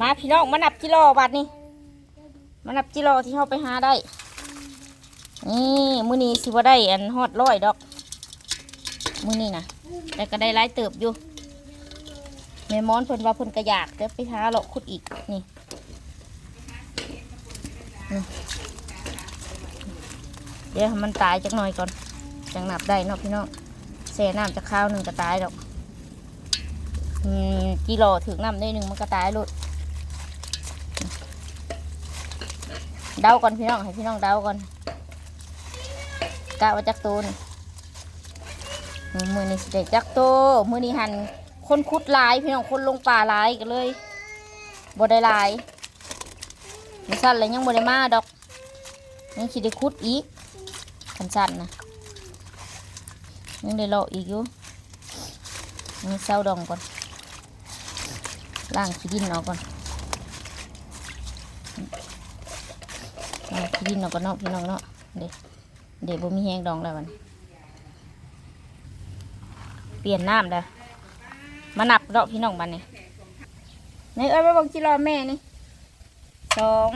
มาพี่น้องมานับกิโลบัดนี้มานับกิโลที่เขาไปหาได้ นี่มือนี้สิว่าได้อันฮอดร้อยดอก มือนี้นะแต่ก็ได้หลายเติบอยู่แม่มอนเพิ่นว่าเพิ่นก็อยากเดี๋ยวไปหาเลาะขุดอีกนี่เดี๋ยวมันตายจักหน่อยก่อนจังหนับได้เนาะพี่น้องแช่น้ำจะข้าวหนึ่งก็ตายดอก กิโลถึงน้ำได้หนึ่งมันก็ตายหลุดเดาก่อนพี่น้องให้พี่น้องเดาก่อนกะว่าจักโตนี่มือนี้สิได้จักโตมือนี้หันคนคุดลายพี่น้องคนลงป่าลายกันเลยบ่ได้ลายมันสั้นเลยยังบ่ได้มาดอกยังสิได้คุดอีกขันสั้นนะยังได้เลาะอีกอยู่นี่เศร้าดองก่อน ล้างขี้ดินออกก่อนล้างขี้ดินออกก่อนเนาะพี่น้องเนาะเด็เดี๋ยวบ่มีแห้งดองแล้วมันเปลี่ยนน้ำแล้วมานับดอกพี่น้องบันนี่ในเอ้ยมาบอกจิรอแม่นี่สอง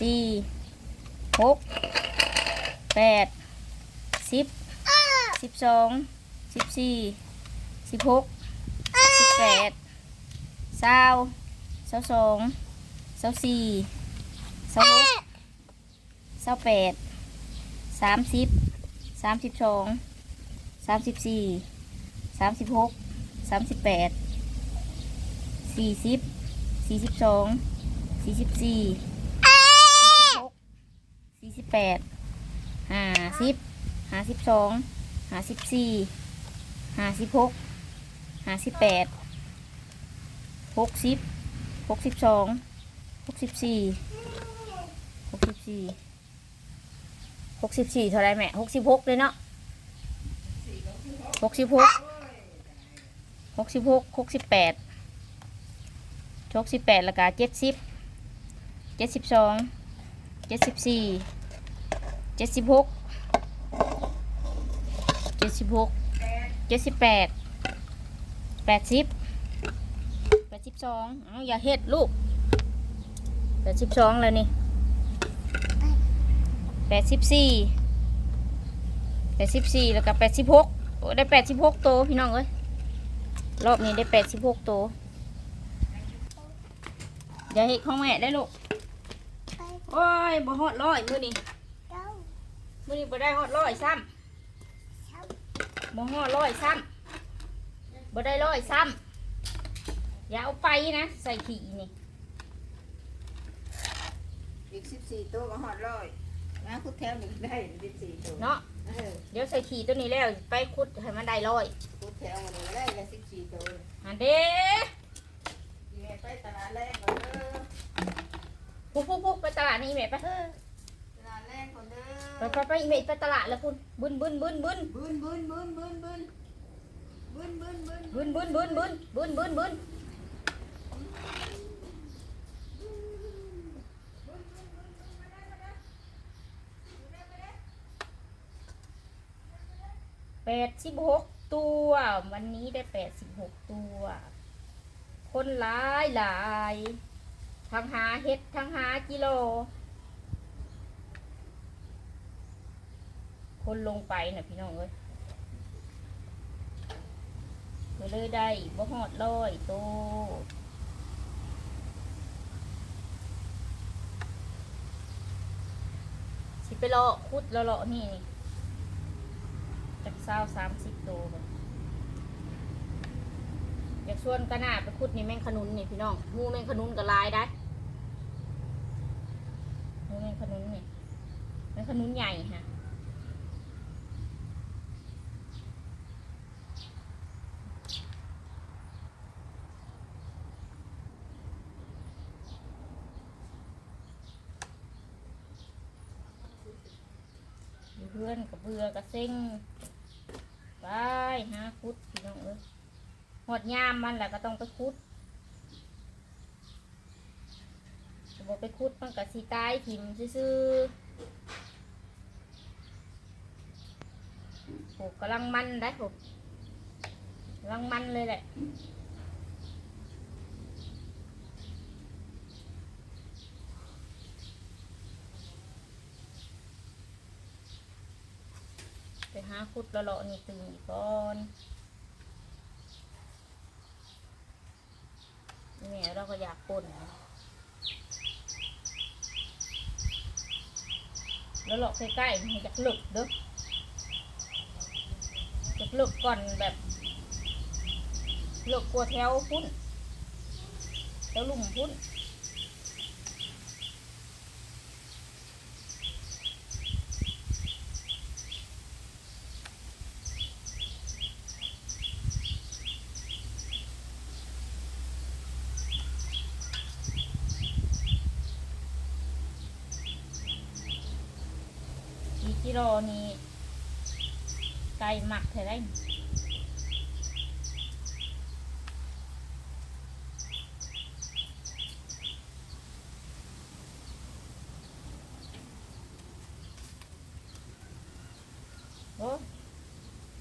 สี่หกแปดสิบสิบสองสิบสี่สิบหกสิบแปด เศร้าเศร้าสองเศร้าสี่เศร้าหกเศร้าแปดสามสิบสามสิบสองสามสิบสี่สามสิบหกสามสิบแปดสี่สิบสี่สิบสองสี่สิบสี่สี่สิบหกสี่สิบแปดห้าสิบห้าสิบสองห้าสิบสี่ห้าสิบหกห้าสิบแปด หกสิบหกสิบสองหกสิบสี่หกสิบสี่หกสิบสี่เท่าไรแม่หกสิบหกเลยเนาะหกสิบหกหกสิบหกหกสิบแปดหกสิบแปดแล้วก็เจ็ดสิบเจ็ดสิบสองเจ็ดสิบสี่เจ็ดสิบหกเจ็ดสิบหกเจ็ดสิบแปดแปดสิบ สิบสองเอาอย่าเฮ็ดลูกแปดสิบสองแล้วนี่แปดสิบสี่แปดสิบสี่แล้วก็แปดสิบหกได้แปดสิบหกโตวพี่น้องเอ้ยรอบนี้ได้แปดสิบหกโตวอย่าเห็ดของแม่ได้ลูกโอ้ยบ่ฮอดร้อยมื้อนี้มื้อนี้บ่ได้ฮอดร้อยซ้ำบ่ฮอดร้อยซ้ำบ่ได้ร้อยซ้ำ อย่าเอาไปนะ ใส่ขี่นี่อีกสิบสี่ตัวก็หอดร้อยนะคุดแถวหนึ่งได้สิบสี่ตัวเนาะเออเดี๋ยวใส่ขี่ตัวนี้แล้วไปคุดให้มันได้ร้อยคุดแถวมันงได้ละสิบสี่ตัวอันเด้แม่ไปตลาดแรกก่อนเด้อปุ๊บปุ๊บปุ๊บไปตลาดนี่แม่ไปตลาดแรกก่อนเด้ไปอไปไปแม่ไปตลาดแล้วคุณบึนบึนบึนบึนบึ้นบึ้นบึ้นบึ้นบึ้นบึ้นบึ้นบึ้นบึนบึนบึนบึนบึนบึนบึน แปดสิบหกตัว วันนี้ได้แปดสิบหกตัว คนหลายหลายทั้งหาเห็ดทั้งหากิโล คนลงไปนะพี่น้องเอ้ยก็เลยได้บ่หอดร้อยโต สิไปเลาะคุดแล้วเลาะนี่นี่จากเศร้าสามสิบโตก่อนอยากชวนกันหน้าไปคุดนี่แมงขนุนนี่พี่น้องงูแมงขนุนกับลายได้งูแมงขนุนนี่แมงขนุนใหญ่ฮะ กับเบือกับเซ็งไปหาคุดพี่น้องเอ้ยหดยามมันแหละก็ต้องไปคุดบอไปคุดมันกับสีตายถิ่มซื่อๆปลูกกำลังมันได้ผมกำลังมันเลยแหละ ไปหาคุดละเลาะนี่ตื่นอีกก่อนนี่แม่เราก็อยากป่นนะแล้วเลาะใกล้ๆมันอยากหลึกเด้ออยากหลึกก่อนแบบหลึกกลัวแถวพุ่นแถวลุ่มพุ่น อีกิโลนี่ไก่หมักเท่าไรโอ้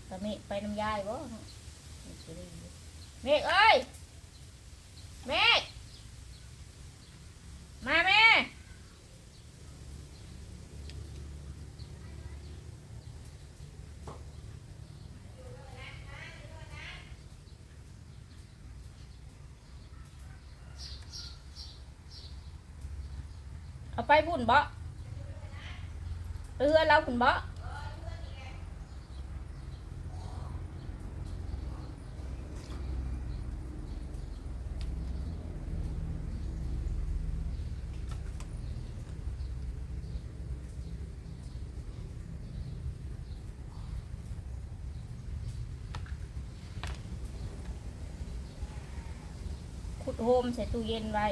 ตะเมฆ ไปน้ำยายบ่เมฆเอ้ยเมฆมาแม่เอาไปบุญบ่เรือเราคุณบ่ขุ ดโฮมใส่ตู้เย็นไว้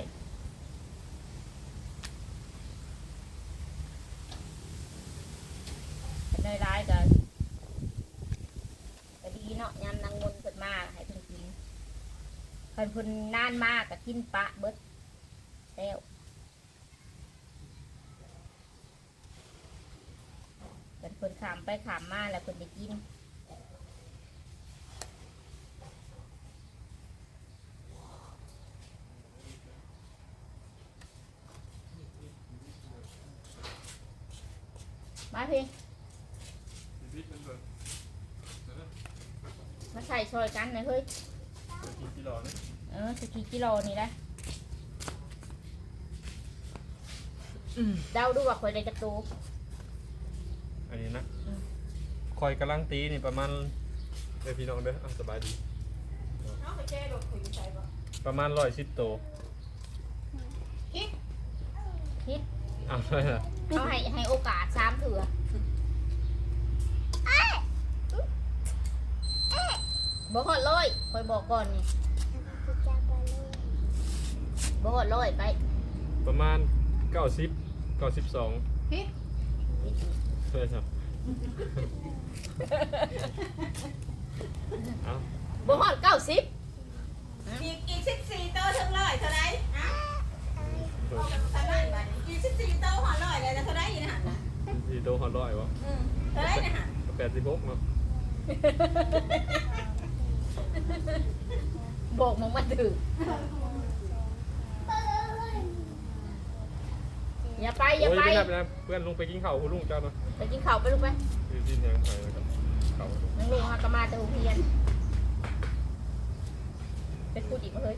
ในร้ายกันก็ดีเนาะยามนางมนเพิ่นมาให้เพิ่นกินเพิ่นเพิ่นนานมากก็กินปะเบิดแล้วเพิ่นเพิ่นขามไปขามมาแล้วเพิ่นได้กินมาเพี่ ชีวิต มันแบบมาใส่ช่วยกันหน่อยเฮ้ยกินกิโลนะเออสิกี่กิโลนี่แหละเดาดูว่าคอยได้จักตูอันนี้นะอืมคอยกำลังตีนี่ประมาณเด้อพี่น้องเด้ออะสบายดีเอาไปแก้รถคุยใส่บ่ประมาณร้อยสิบโตวคิดเอาเลยนะเอาให้ให้โอกาสสามเถื่อ บอกหอดร้อยคอยบอกก่อนนี่บอกหอดร้อยไปประมาณเก้าสิบเก้าสิบสองฮิตใช่ครับเอาบอกหอดเก้าสิบอีกอีกสิบสี่โตถึงร้อยเท่าไหร่ฮะเปิดเท่าไหร่บัดนี้อีกสิบสี่โตหอร้อยเลยนะเท่าไหร่อีนะฮะทีโตหอร้อยวะอืมเท่าไหร่นะฮะแปดสิบหกเนาะ บอกมึงมาถืออย่าไปอย่าโอ้ยไปไม่ได้ไปนะเพื่อนลงไปกินข้าวคุณลุงเจ้าเนาะไปกินข้าวไปลูกไปที่ดินยังไงนะครับข้าวนังลุงมากระมาแต่หูเพียนไปพูดอีกมาเฮ้ย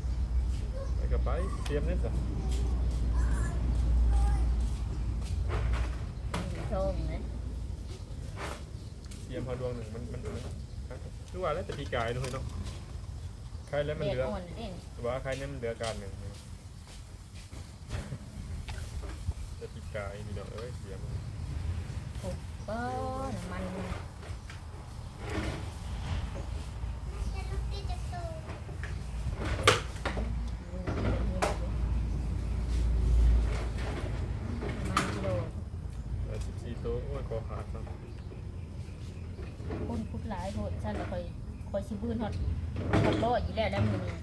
ไปกับไปเตรียมเนี่ยสิโชมนะเตรียมพอดวงหนึ่งมันมันมัน คือว่าแล้วแต่ปีกายด้วยเนาะใครแล้วมันเด็เหกลืออ่อนเด่นว่าใครเนี่ยมันเหลือการหนึ่งแต่ปีกายมีดอกเอ้ยเสียมัน ก็มันมันกิโล แต่สิบสี่ตัวโอ้ยคอขาดเนาะ คนพุดหลายโหดฉันแล้วคอย คอยชิบื้นฮอดฮอดร้อยอยู่แล้วแล้วมือนี้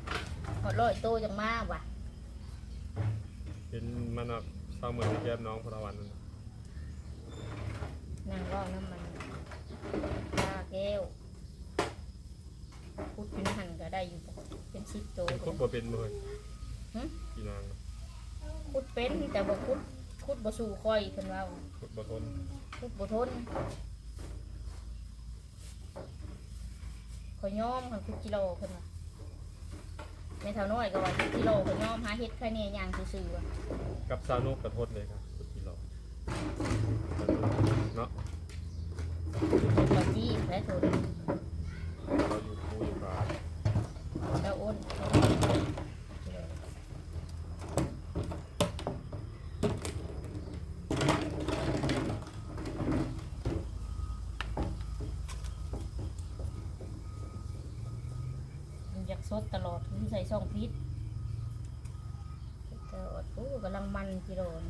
ฮอดร้อยโตจังมากว่ะเห็นมันแบบเศร้าเหมือนแก้มน้องพลวันนั่นน่ะนั่งรอน้ำมันตาแก้วพุดเป็นหันก็ได้อยู่เป็นชิปโตเป็นคุดบ่เป็นเลยหึกี่นางเนาะคุดเป็นแต่บ่คุดคุดบ่สู่คอยเพิ่นว่าคุดบ่ทนคุดบ่ทน ข่อยยอมคันคุดกิโลเพิ่นว่าแม่เท่าน้อยก็ว่าคุดกิโลข่อยยอมหาเฮ็ดแค่นี้ย่างซื่อๆว่ะกับซานุกกระทดเลยครับสุดที่เราเนาะบ่จี้และโทน เราอยู่คู่อยู่บ้าน แล้วอ้นมันอยากส ดตลอดคือใส่ช่องพิษตลอดโอ้กำลังมันกิโลน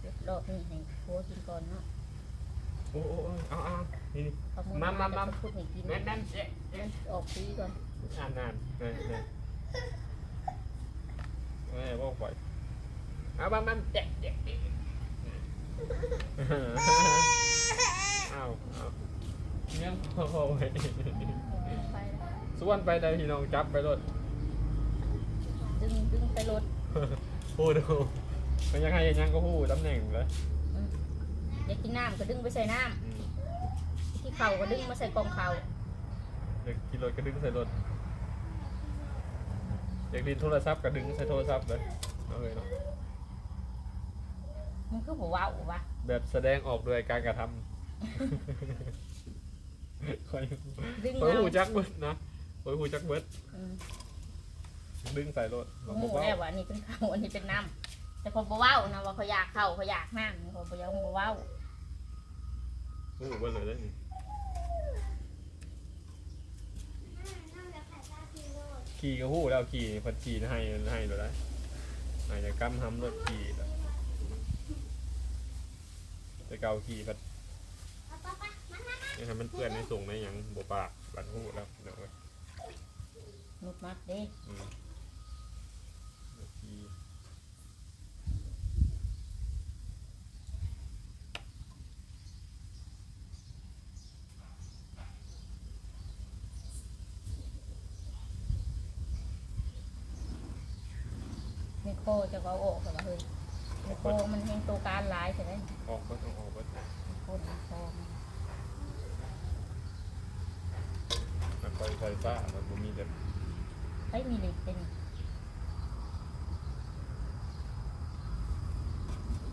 เดี๋ยวรอบนี้ให้โคกินก่อนเนาะโอ้โอ้โอ้เอาเอานี่นี่ เอามือมามามา พูดให้กินนั่นนั่นเจ๊เจ๊ออกปีก่อนอ่านนานนั่นนั่นเอ้ยบอกไปเอาบ้ามันเจ๊เจ๊เจ๊เอาเอาเนี่ยพอไปไปแล้ว ส่วนไปได้พี่น้องจับไปรถดึงดึงไปรถพูดดูมันยังไงยังก็พูดตำแหน่งเลยอืมอยากกินน้ำก็ดึงไปใส่น้ำที่เข่าก็ดึงมาใส่กองเข่าอยากกินรถก็ดึงใส่รถอยากดินโทรศัพท์ก็ดึงใส่โทรศัพท์เลยเอาเลยเนาะมันคือหัวว้าววะแบบแสดงออกโดยการกระทำคอยดึงคอยเอาหูจักเบิดนะ คอยหูจักเบิดอืมดึงใส่รถหบอกมูว่าแล้วว่าอันนี้เป็นเข่าอันนี้เป็นน้ำแต่คนบ่เว้าวนะว่าเขาอยากเข่าเขาอยากน้ำเขาบ่อยากบ่เว้าวหูเบิดเลยได้นี่ขี่ก็หูแล้วขี่พัดขี่ให้ให้เลยได้อาจจะกำทำรถขี่แล้วแต่เก่าขี่พัดยังให้มันเปื้อนในส่งในหยังบปากบัดหูแล้วเดี๋ยวเว้ย นุดมัดเด้อืมเดี๋ยวขี่ไมโครจะเอาออกแต่ว่าเฮ้ยไมโครมันแห้งตัวการหลายใช่ไหมออกก็ต้องออกก็ไมโครไมโครมันคอยไฟฟ้าแล้วก็มีแต่ เฮ้ยมีเหล็กเป็น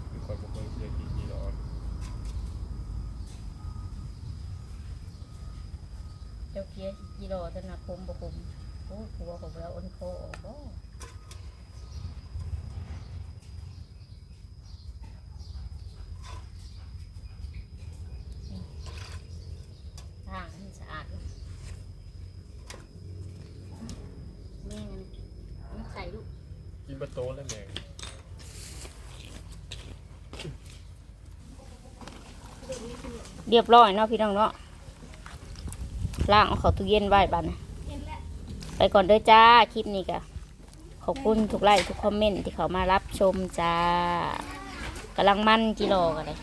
คือคอยบ่เคยเสียกี่กี่ร้อนเจ้าเกียร์กิโลธนาคมบ่คุมโอ้ผัวของเราอนโคออกบ่ทางมันสะอาดแม่งั้นมันใส่ลูก กิน ประโตแล้วแม่งเรียบร้อยเนาะพี่น้องเนาะล่างเอาเขาตู้เย็นไว้บัดนะไปก่อนเด้อจ้า คลิปนี้ก็ขอบคุณทุกไลค์ทุกคอมเมนต์ที่เขามารับชมจ้ากำลังมั่นกิโลกันเลย